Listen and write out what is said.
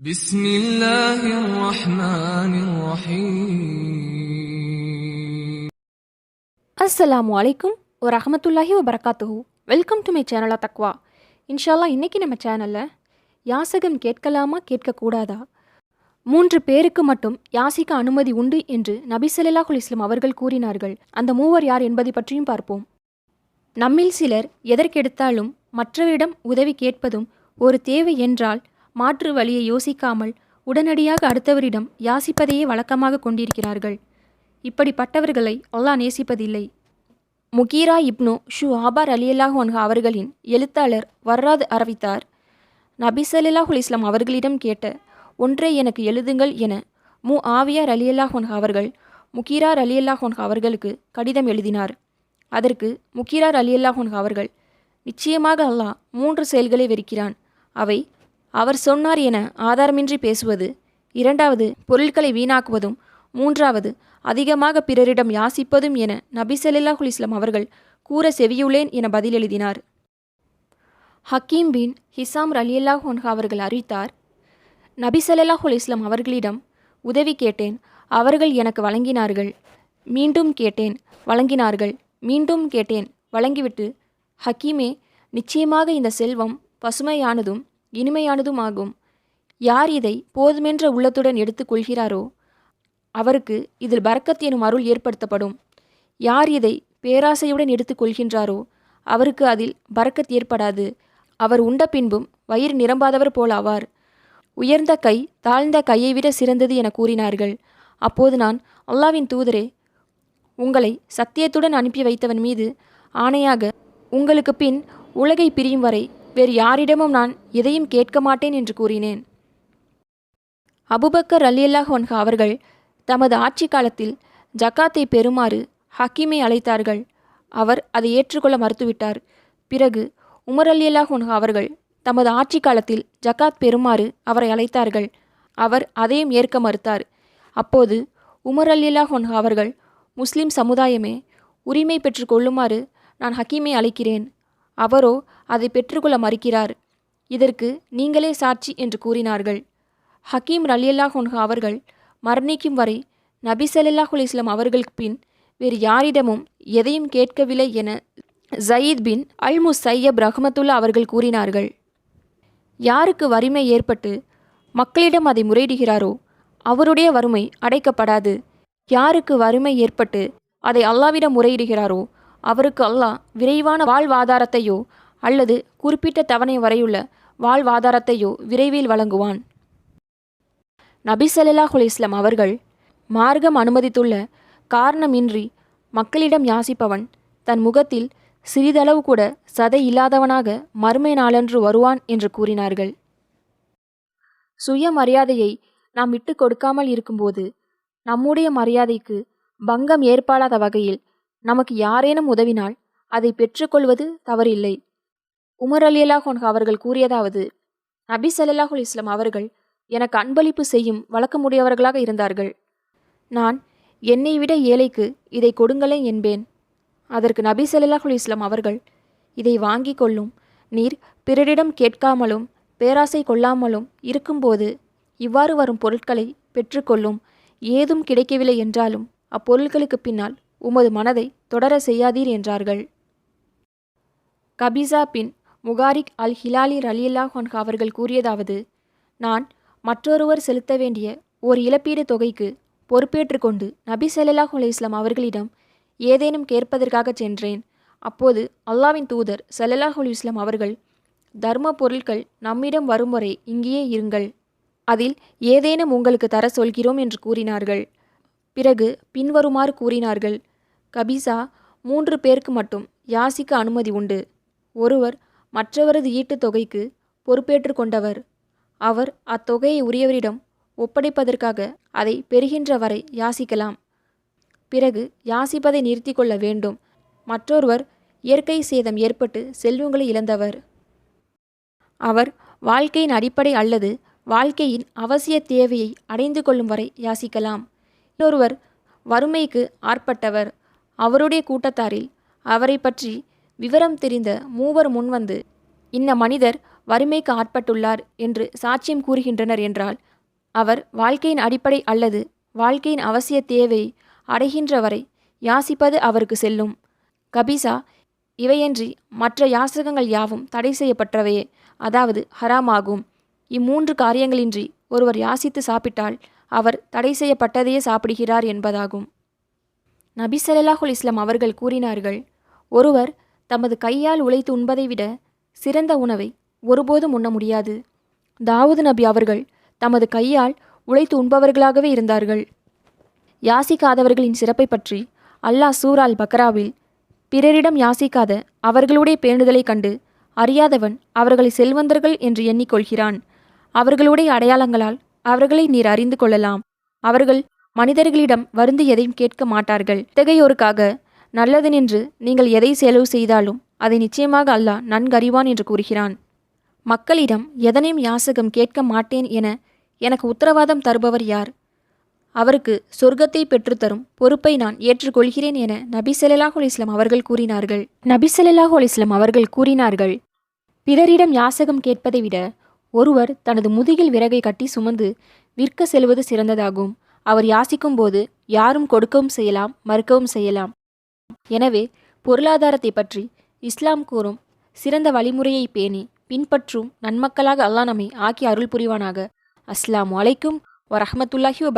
بسم الله الرحمن الرحيم அஸ்ஸலாமு அலைக்கும் ஒரு ரஹமத்துல்லாஹி வபரகாத்துஹு வெல்கம் டு மை சேனலா தக்வா இன்ஷால்லா இன்னைக்கு நம்ம சேனலில் யாசகம் கேட்கலாமா கேட்கக்கூடாதா மூன்று பேருக்கு மட்டும் யாசிக்க அனுமதி உண்டு என்று நபி ஸல்லல்லாஹு இஸ்லாம் அவர்கள் கூறினார்கள் அந்த மூவர் யார் என்பதை பற்றியும் பார்ப்போம் நம்மில் சிலர் எதற்கெடுத்தாலும் மற்றவரிடம் உதவி கேட்பதும் ஒரு தேவை என்றால் மாற்று வழியை யோசிக்காமல் உடனடியாக அடுத்தவரிடம் யாசிப்பதையே வழக்கமாக கொண்டிருக்கிறார்கள். இப்படிப்பட்டவர்களை அல்லாஹ் நேசிப்பதில்லை. முகீரா இப்னு ஷு ஆபார் அலியல்லாஹ் ஒன்ஹா அவர்களின் எழுத்தாளர் வர்ராத் அறிவித்தார். நபிசல்லாஹுல் இஸ்லாம் அவர்களிடம் கேட்ட ஒன்றை எனக்கு எழுதுங்கள் என மு. ஆவியார் அலியல்லாஹ் ஒன்ஹா அவர்கள் முகீரார் அலியல்லாஹ் ஒன்ஹா அவர்களுக்கு கடிதம் எழுதினார். அதற்கு முகீரார் அலியல்லாஹ் ஒன்ஹா அவர்கள் நிச்சயமாக அல்லாஹ் மூன்று செயல்களை வெறுக்கிறான். அவை அவர் சொன்னார் என ஆதாரமின்றி பேசுவது. இரண்டாவது பொருட்களை வீணாக்குவதும். மூன்றாவது அதிகமாக பிறரிடம் யாசிப்பதும் என நபி ஸல்லல்லாஹு அவர்கள் கூற செவியுள்ளேன் என பதில் எழுதினார். ஹக்கீம் பின் ஹிசாம் ரலியல்லாஹ் ஒன்ஹா அவர்கள் அறிவித்தார் நபி ஸல்லல்லாஹு அவர்களிடம் உதவி கேட்டேன் அவர்கள் எனக்கு வழங்கினார்கள். மீண்டும் கேட்டேன் வழங்கினார்கள். மீண்டும் கேட்டேன் வழங்கிவிட்டு ஹக்கீமே நிச்சயமாக இந்த செல்வம் பசுமையானதும் இனிமையானதும் ஆகும். யார் இதை போதுமென்ற உள்ளத்துடன் எடுத்துக்கொள்கிறாரோ அவருக்கு இதில் பரக்கத் எனும் அருள் ஏற்படுத்தப்படும். யார் இதை பேராசையுடன் எடுத்துக்கொள்கின்றாரோ அவருக்கு அதில் பரக்கத் ஏற்படாது. அவர் உண்ட பின்பும் வயிறு நிரம்பாதவர் போல் ஆவார். உயர்ந்த கை தாழ்ந்த கையை விட சிறந்தது என கூறினார்கள். அப்போது நான் அல்லாவின் தூதரே உங்களை சத்தியத்துடன் அனுப்பி வைத்தவன் மீது ஆணையாக உங்களுக்கு பின் உலகை பிரியும் வரை வேறு யாரிடமும் நான் எதையும் கேட்க மாட்டேன் என்று கூறினேன். அபுபக்கர் அலியல்லாஹ் ஒன்ஹா அவர்கள் தமது ஆட்சி காலத்தில் ஜக்காத்தை பெறுமாறு ஹக்கீமை அழைத்தார்கள். அவர் அதை ஏற்றுக்கொள்ள மறுத்துவிட்டார். பிறகு உமர் அலியல்லாஹ் ஒன்ஹா அவர்கள் தமது ஆட்சி காலத்தில் ஜக்காத் பெறுமாறு அவரை அழைத்தார்கள். அவர் அதையும் ஏற்க மறுத்தார். அப்போது உமர் அலியல்லாஹ் ஹொன்ஹா அவர்கள் முஸ்லிம் சமுதாயமே உரிமை பெற்று கொள்ளுமாறு நான் ஹக்கீமை அழைக்கிறேன். அவரோ அதை பெற்றுக்கொள்ள மறுக்கிறார். இதற்கு நீங்களே சாட்சி என்று கூறினார்கள். ஹக்கீம் ரலியல்லா ஹொன்ஹா அவர்கள் மரணிக்கும் வரை நபி ஸல்லல்லாஹு இஸ்லாம் அவர்களுக்கு பின் வேறு யாரிடமும் எதையும் கேட்கவில்லை என ஜயீத் பின் அல் முசையப் ரஹமத்துல்லா அவர்கள் கூறினார்கள். யாருக்கு வறுமை ஏற்பட்டு மக்களிடம் அதை முறையிடுகிறாரோ அவருடைய வறுமை அடைக்கப்படாது. யாருக்கு வறுமை ஏற்பட்டு அதை அல்லாவிடம் முறையிடுகிறாரோ அவருக்கு அல்லாஹ் விரைவான வாழ்வாதாரத்தையோ அல்லது குறிப்பிட்ட தவணை வரையுள்ள வாழ்வாதாரத்தையோ விரைவில் வழங்குவான். நபி ஸல்லல்லாஹு அவர்கள் மார்க்கம் அனுமதித்துள்ள காரணமின்றி மக்களிடம் யாசிப்பவன் தன் முகத்தில் சிறிதளவு கூட சதை இல்லாதவனாக மறுமை நாளன்று வருவான் என்று கூறினார்கள். சுயமரியாதையை நாம் விட்டு கொடுக்காமல் இருக்கும்போது நம்முடைய மரியாதைக்கு பங்கம் ஏற்படாத வகையில் நமக்கு யாரேனும் உதவினால் அதை பெற்றுக்கொள்வது தவறில்லை. உமர் அலி அல்லாஹோன் அவர்கள் கூறியதாவது நபி ஸல்லல்லாஹு இஸ்லாம் அவர்கள் எனக்கு அன்பளிப்பு செய்யும் வழக்கமுடையவர்களாக இருந்தார்கள். நான் என்னை விட ஏழைக்கு இதை கொடுங்களேன் என்பேன். அதற்கு நபி சல்லாஹுல் இஸ்லாம் அவர்கள் இதை வாங்கி கொள்ளும் நீர் பிறரிடம் கேட்காமலும் பேராசை கொள்ளாமலும் இருக்கும்போது இவ்வாறு வரும் பொருட்களை பெற்றுக்கொள்ளும் ஏதும் கிடைக்கவில்லை என்றாலும் அப்பொருட்களுக்கு பின்னால் உமது மனதை தொடர செய்யாதீர் என்றார்கள். கபிசா பின் முகாரிக் அல் ஹிலாலி ரலியல்லா ஒன்ஹா அவர்கள் கூறியதாவது நான் மற்றொருவர் செலுத்த வேண்டிய ஒரு இழப்பீடு தொகைக்கு பொறுப்பேற்றுக்கொண்டு நபி ஸல்லல்லாஹு அலைஹி அவர்களிடம் ஏதேனும் கேட்பதற்காக சென்றேன். அப்போது அல்லாவின் தூதர் ஸல்லல்லாஹு அலைஹி அவர்கள் தர்ம பொருட்கள் நம்மிடம் வரும் வரை இங்கேயே இருங்கள். அதில் ஏதேனும் உங்களுக்கு தர சொல்கிறோம் என்று கூறினார்கள். பிறகு பின்வருமாறு கூறினார்கள் கபிசா மூன்று பேருக்கு மட்டும் யாசிக்க அனுமதி உண்டு. ஒருவர் மற்றவரது ஈட்டுத் தொகைக்கு பொறுப்பேற்று கொண்டவர். அவர் அத்தொகையை உரியவரிடம் ஒப்படைப்பதற்காக அதை பெறுகின்ற வரை யாசிக்கலாம். பிறகு யாசிப்பதை நிறுத்தி கொள்ள வேண்டும். மற்றொருவர் இயற்கை சேதம் ஏற்பட்டு செல்வங்களை இழந்தவர். அவர் வாழ்க்கையின் அடிப்படை அல்லது வாழ்க்கையின் அவசிய தேவையை அடைந்து கொள்ளும் வரை யாசிக்கலாம். இன்னொருவர் வறுமைக்கு ஆர்ப்பட்டவர் அவருடைய கூட்டத்தாரில் அவரை பற்றி விவரம் தெரிந்த மூவர் முன்வந்து இன்ன மனிதர் வறுமைக்கு ஆட்பட்டுள்ளார் என்று சாட்சியம் கூறுகின்றனர் என்றால் அவர் வாழ்க்கையின் அடிப்படை அல்லது வாழ்க்கையின் அவசிய தேவை அடைகின்ற வரை யாசிப்பது அவருக்கு செல்லும். கபிசா இவையன்றி மற்ற யாசகங்கள் யாவும் தடை செய்யப்பட்டவையே அதாவது ஹராமாகும். இம்மூன்று காரியங்களின்றி ஒருவர் யாசித்து சாப்பிட்டால் அவர் தடை செய்யப்பட்டதையே சாப்பிடுகிறார் என்பதாகும். நபி ஸல்லல்லாஹு இஸ்லாம் அவர்கள் கூறினார்கள் ஒருவர் தமது கையால் உழைத்து உண்பதை விட சிறந்த உணவை ஒருபோதும் உண்ண முடியாது. தாவூது நபி அவர்கள் தமது கையால் உழைத்து உண்பவர்களாகவே இருந்தார்கள். யாசிக்காதவர்களின் சிறப்பை பற்றி அல்லாஹ் சூரால் பக்ராவில் பிறரிடம் யாசிக்காத அவர்களுடைய பேணுதலை கண்டு அறியாதவன் அவர்களை செல்வந்தர்கள் என்று எண்ணிக்கொள்கிறான். அவர்களுடைய அடையாளங்களால் அவர்களை நீர் அறிந்து கொள்ளலாம். அவர்கள் மனிதர்களிடம் வருந்து எதையும் கேட்க மாட்டார்கள். இத்தகையோருக்காக நல்லது நின்று நீங்கள் எதை செலவு செய்தாலும் அதை நிச்சயமாக அல்லாஹ் நன்கறிவான் என்று கூறுகிறான். மக்களிடம் எதனையும் யாசகம் கேட்க மாட்டேன் என எனக்கு உத்தரவாதம் தருபவர் யார்? அவருக்கு சொர்க்கத்தை பெற்றுத்தரும் பொறுப்பை நான் ஏற்றுக்கொள்கிறேன் என நபி ஸல்லல்லாஹு அலிஸ்லாம் அவர்கள் கூறினார்கள். நபி ஸல்லல்லாஹு அலிஸ்லாம் அவர்கள் கூறினார்கள் பிறரிடம் யாசகம் கேட்பதை விட ஒருவர் தனது முதுகில் விறகை கட்டி சுமந்து விற்க செல்வது சிறந்ததாகும். அவர் யாசிக்கும் போது யாரும் கொடுக்கவும் செய்யலாம் மறுக்கவும் செய்யலாம். எனவே பொருளாதாரத்தை பற்றி இஸ்லாம் கூறும் சிறந்த வழிமுறையை பேணி பின்பற்றும் நன்மக்களாக அல்லாஹ் நம்மை ஆக்கி அருள் புரிவானாக அஸ்லாம் அலைக்கும் வரஹமத்துல்லாஹி வபர